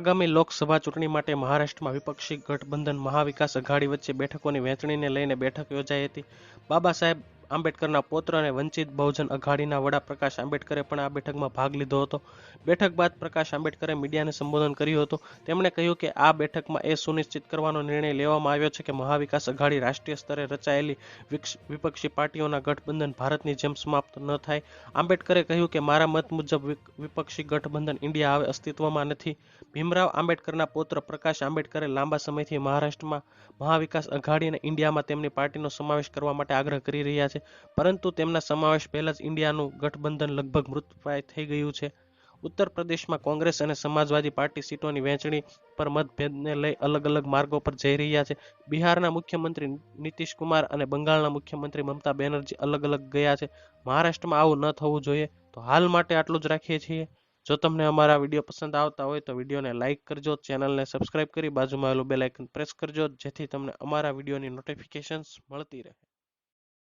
આગામી લોકસભા ચૂંટણી માટે મહારાષ્ટ્રમાં વિપક્ષી ગઠબંધન મહાવિકાસ અઘાડી વચ્ચે બેઠકોની વહેંચણીને લઈને બેઠક યોજાઈ હતી. બાબા સાહેબ આંબેડકરના પૌત્ર અને વંચિત બહુજન અઘાડીના વડા પ્રકાશ આંબેડકરે પણ આ બેઠકમાં ભાગ લીધો હતો. બેઠક બાદ પ્રકાશ આંબેડકરે મીડિયાને સંબોધન કર્યું હતું. તેમણે કહ્યું કે આ બેઠકમાં એ સુનિશ્ચિત કરવાનો નિર્ણય લેવામાં આવ્યો છે કે મહાવિકાસ અઘાડી રાષ્ટ્રીય સ્તરે રચાયેલી વિપક્ષી પાર્ટીઓના ગઠબંધન ભારતની જેમ સમાપ્ત ન થાય. આંબેડકરે કહ્યું કે મારા મત મુજબ વિપક્ષી ગઠબંધન ઇન્ડિયા હવે અસ્તિત્વમાં નથી. ભીમરાવ આંબેડકરના પૌત્ર પ્રકાશ આંબેડકરે લાંબા સમયથી મહારાષ્ટ્રમાં મહાવિકાસ અઘાડી અને ઇન્ડિયામાં તેમની પાર્ટીનો સમાવેશ કરવા માટે આગ્રહ કરી રહ્યા છે. પરંતુ તેમના સમાવેશ પહેલા જ ઇન્ડિયાનું ગઠબંધન લગભગ મૃતપાય થઈ ગયું છે. ઉત્તર પ્રદેશમાં કોંગ્રેસ અને સમાજવાદી પાર્ટી સીટોની વહેંચણી પર મતભેદને લઈ અલગ અલગ માર્ગો પર જઈ રહ્યા છે. બિહારના મુખ્યમંત્રી નીતિશ અને બંગાળના મુખ્યમંત્રી મમતા બેનર્જી અલગ અલગ ગયા છે. મહારાષ્ટ્રમાં આવું ન થવું જોઈએ તો હાલ માટે આટલું જ રાખીએ છીએ. જો તમને અમારા વીડિયો પસંદ આવતા હોય તો વિડીયોને લાઇક કરજો, ચેનલને સબસ્ક્રાઇબ કરી બાજુમાં આવેલું બેલ આઇકન પ્રેસ કરજો, જેથી તમને અમારા વિડીયોની નોટિફિકેશન્સ મળતી રહે.